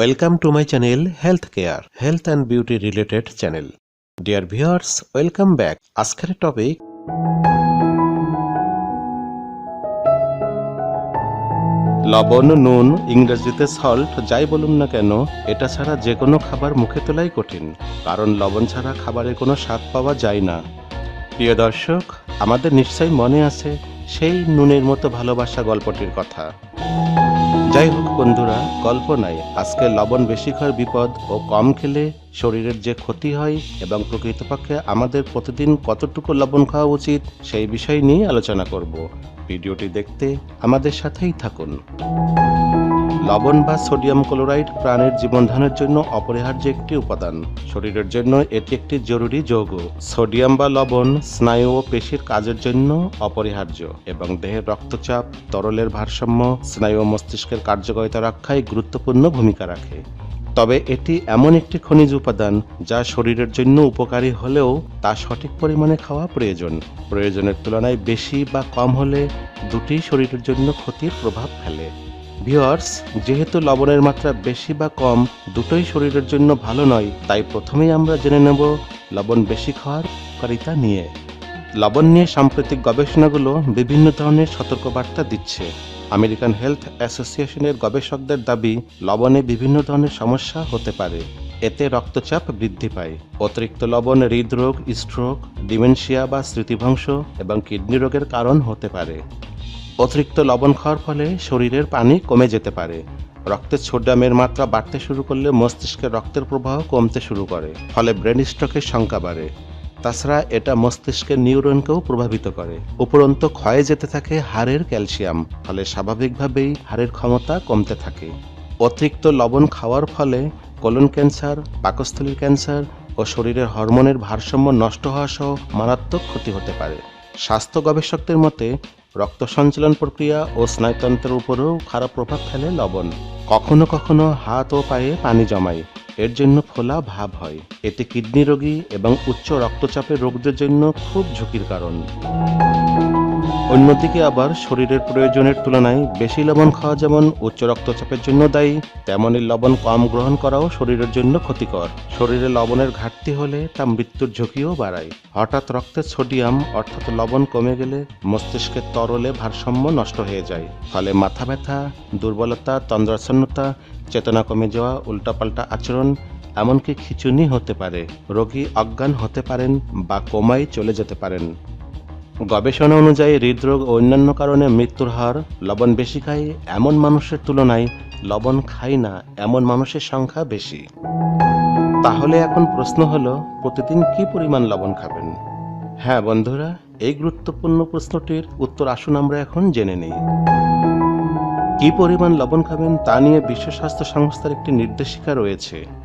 Welcome to my channel health care health and beauty related channel dear viewers, welcome back আজকের topic লবণ নুন ইংরেজিতে salt যাই বলুন না কেন এটা ছাড়া যে কোনো খাবার মুখে তোলাই কঠিন কারণ লবণ ছাড়া খাবারের কোনো স্বাদ পাওয়া যায় না। প্রিয় দর্শক আমাদের নিশ্চয়ই মনে আছে সেই নুনের মতো ভালোবাসা গল্পটির কথা। যাই হোক বন্ধুরা, গল্প নাই আজকে লবণ বেশি খাওয়ার বিপদ ও কম খেলে শরীরের যে ক্ষতি হয় এবং প্রকৃতপক্ষে আমাদের প্রতিদিন কতটুকু লবণ খাওয়া উচিত সেই বিষয় নিয়ে আলোচনা করব। ভিডিওটি দেখতে আমাদের সাথেই থাকুন। লবণ বা সোডিয়াম ক্লোরাইড প্রাণের জীবনধারণের জন্য অপরিহার্য একটি উপাদান। শরীরের জন্য এটি একটি জরুরি যৌগ। সোডিয়াম বা লবণ স্নায়ু ও পেশির কাজের জন্য অপরিহার্য এবং দেহের রক্তচাপ, তরলের ভারসাম্য, স্নায়ু ও মস্তিষ্কের কার্যকারিতা রক্ষায় গুরুত্বপূর্ণ ভূমিকা রাখে। তবে এটি এমন একটি খনিজ উপাদান যা শরীরের জন্য উপকারী হলেও তা সঠিক পরিমাণে খাওয়া প্রয়োজন। প্রয়োজনের তুলনায় বেশি বা কম হলে দুটি শরীরের জন্য ক্ষতির প্রভাব ফেলে। ভিওয়ার্স যেহেতু লবণের মাত্রা বেশি বা কম, দুটোই শরীরের জন্য ভালো নয়, তাই প্রথমেই আমরা জেনে নেব লবণ বেশি খাওয়ার উপকারিতা নিয়ে। লবণ নিয়ে সাম্প্রতিক গবেষণাগুলো বিভিন্ন ধরনের সতর্কবার্তা দিচ্ছে। আমেরিকান হেলথ অ্যাসোসিয়েশনের গবেষকদের দাবি, লবণে বিভিন্ন ধরনের সমস্যা হতে পারে। এতে রক্তচাপ বৃদ্ধি পায়। অতিরিক্ত লবণ হৃদরোগ, স্ট্রোক, ডিমেনশিয়া বা স্মৃতিভ্রংশ এবং কিডনি রোগের কারণ হতে পারে। অতিরিক্ত লবণ খাওয়ার ফলে শরীরের পানি কমে যেতে পারে। রক্তে সোডিয়ামের মাত্রা বাড়তে শুরু করলে মস্তিষ্কে রক্তের প্রবাহ কমতে শুরু করে, ফলে ব্রেন স্ট্রোকের সংখ্যা বাড়ে। তাছাড়া এটা মস্তিষ্কের নিউরনকেও প্রভাবিত করে। উপরন্ত ক্ষয়ে যেতে থাকে হাড়ের ক্যালসিয়াম, ফলে স্বাভাবিকভাবেই হাড়ের ক্ষমতা কমতে থাকে। অতিরিক্ত লবণ খাওয়ার ফলে কোলন ক্যান্সার, পাকস্থলীর ক্যান্সার ও শরীরের হরমোনের ভারসাম্য নষ্ট হওয়া সহ মারাত্মক ক্ষতি হতে পারে। স্বাস্থ্য গবেষকদের মতে রক্ত সঞ্চালন প্রক্রিয়া ও স্নায়ুতন্ত্রের উপরেও খারাপ প্রভাব ফেলে লবণ। কখনো কখনো হাত ও পায়ে পানি জমায়। এর জন্য ফোলা ভাব হয়। এতে কিডনি রোগী এবং উচ্চ রক্তচাপের রোগদের জন্য খুব ঝুঁকির কারণ। অন্যদিকে আবার শরীরের প্রয়োজনের তুলনায় বেশি লবণ খাওয়া যেমন উচ্চ রক্তচাপের জন্য দায়ী, তেমনি লবণ কম গ্রহণ করাও শরীরের জন্য ক্ষতিকর। শরীরে লবণের ঘাটতি হলে তা মৃত্যুর ঝুঁকিও বাড়ায়। হঠাৎ রক্তের সোডিয়াম, অর্থাৎ লবণ কমে গেলে মস্তিষ্কের তরলে ভারসাম্য নষ্ট হয়ে যায়। ফলে মাথা ব্যথা, দুর্বলতা তন্দ্রাচ্ছন্নতা চেতনা কমে যাওয়া, উল্টাপাল্টা আচরণ, এমনকি খিচুনি হতে পারে। রোগী অজ্ঞান হতে পারেন বা কোমায় চলে যেতে পারেন। গবেষণা অনুযায়ী হৃদরোগ ও অন্যান্য কারণে মৃত্যুর হার লবণ বেশি খায় এমন মানুষের তুলনায় লবণ খায় না এমন মানুষের সংখ্যা বেশি। তাহলে এখন প্রশ্ন হলো, প্রতিদিন কি পরিমাণ লবণ খাবেন? হ্যাঁ বন্ধুরা, এই গুরুত্বপূর্ণ প্রশ্নটির উত্তর আসুন আমরা এখন জেনে নিই। কি পরিমাণ লবণ খাবেন তা নিয়ে বিশ্ব স্বাস্থ্য সংস্থার একটি নির্দেশিকা রয়েছে।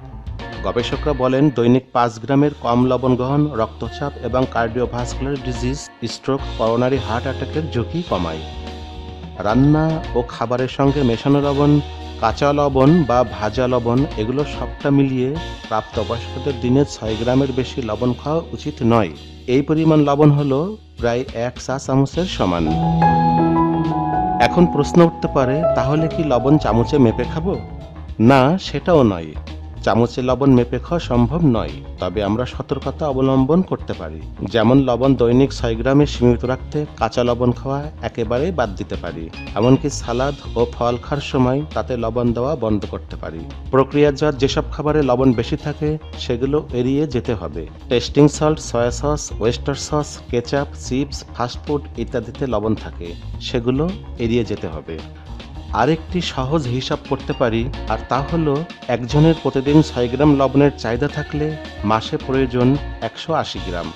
গবেষকরা বলেন, দৈনিক পাঁচ গ্রামের কম লবণ গ্রহণ, রক্তচাপ এবং cardiovascular disease, stroke, coronary heart অ্যাটাকের ঝুঁকি কমায়। রান্না ও খাবারের সঙ্গে মেশানো লবণ, কাঁচা লবণ বা ভাজা লবণ, এগুলো সবটা মিলিয়ে প্রাপ্তবয়স্কদের দিনে ছয় গ্রামের বেশি লবণ খাওয়া উচিত নয়। এই পরিমাণ লবণ হলো প্রায় এক চা চামচের সমান। এখন প্রশ্ন উঠতে পারে, তাহলে কি লবণ চামচে মেপে খাব? না, সেটাও নয়। চামচে লবণ মেপে খাওয়া সম্ভব নয়, তবে আমরা সতর্কতা অবলম্বন করতে পারি। যেমন লবণ দৈনিক ছয় গ্রামে সীমিত রাখতে কাঁচা লবণ খাওয়া একেবারেই বাদ দিতে পারি। এমনকি সালাদ ও ফল খাওয়ার সময় তাতে লবণ দেওয়া বন্ধ করতে পারি। প্রক্রিয়াজাত যেসব খাবারে লবণ বেশি থাকে, সেগুলো এড়িয়ে যেতে হবে। Tasting salt, soya sauce, oyster sauce, ketchup, chips fast food ইত্যাদিতে লবণ থাকে। সেগুলো এড়িয়ে যেতে হবে। আরেকটি সহজ হিসাব করতে পারি, আর তা হলো, একজনের প্রতিদিন ছয় গ্রাম লবণের চাহিদা থাকলে মাসে প্রয়োজন একশো আশি গ্রাম।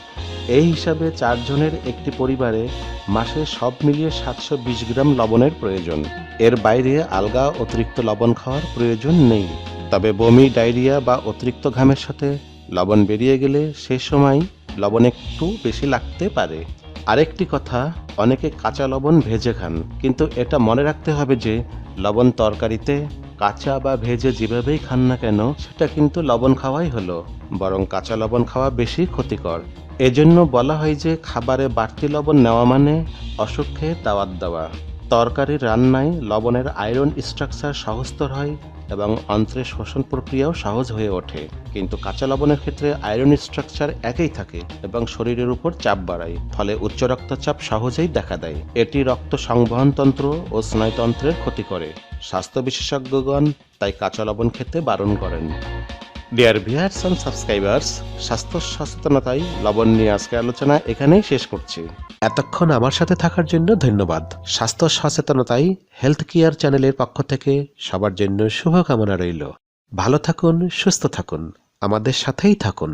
এই হিসাবে চারজনের একটি পরিবারে মাসে সব মিলিয়ে সাতশো বিশ গ্রাম লবণের প্রয়োজন। এর বাইরে আলগা অতিরিক্ত লবণ খাওয়ার প্রয়োজন নেই। তবে বমি, ডায়রিয়া বা অতিরিক্ত ঘামের সাথে লবণ বেরিয়ে গেলে সে সময় লবণ একটু বেশি লাগতে পারে। আরেকটি কথা, অনেকে কাঁচা লবণ ভেজে খান, কিন্তু এটা মনে রাখতে হবে যে, লবণ তরকারিতে কাঁচা বা ভেজে যেভাবেই খান না কেন, সেটা কিন্তু লবণ খাওয়াই হলো। বরং কাঁচা লবণ খাওয়া বেশি ক্ষতিকর। এজন্য বলা হয় যে, খাবারে বাড়তি লবণ নেওয়া মানে অসুখে দাওয়াত দেওয়া। তরকারি রান্নায় লবণের আয়রন স্ট্রাকচার সহজতর হয় এবং অন্ত্রের শোষণ প্রক্রিয়াও সহজ হয়ে ওঠে, কিন্তু কাঁচা লবণের ক্ষেত্রে আয়রন স্ট্রাকচার একই থাকে এবং শরীরের উপর চাপ বাড়ায়, ফলে উচ্চ রক্তচাপ সহজেই দেখা দেয়। এটি রক্ত সংবহনতন্ত্র ও স্নায়ুতন্ত্রের ক্ষতি করে। স্বাস্থ্য বিশেষজ্ঞগণ তাই কাঁচা লবণ খেতে বারণ করেন। ডিয়ার ভিয়ার্স অ্যান্ড সাবস্ক্রাইবার্স স্বাস্থ্য সচেতনতায় লবণ নিয়ে আজকে আলোচনা এখানেই শেষ করছি। এতক্ষণ আমার সাথে থাকার জন্য ধন্যবাদ। স্বাস্থ্য সচেতনতায় হেলথ কেয়ার চ্যানেলের পক্ষ থেকে সবার জন্য শুভকামনা রইল। ভালো থাকুন, সুস্থ থাকুন। আমাদের সাথেই থাকুন।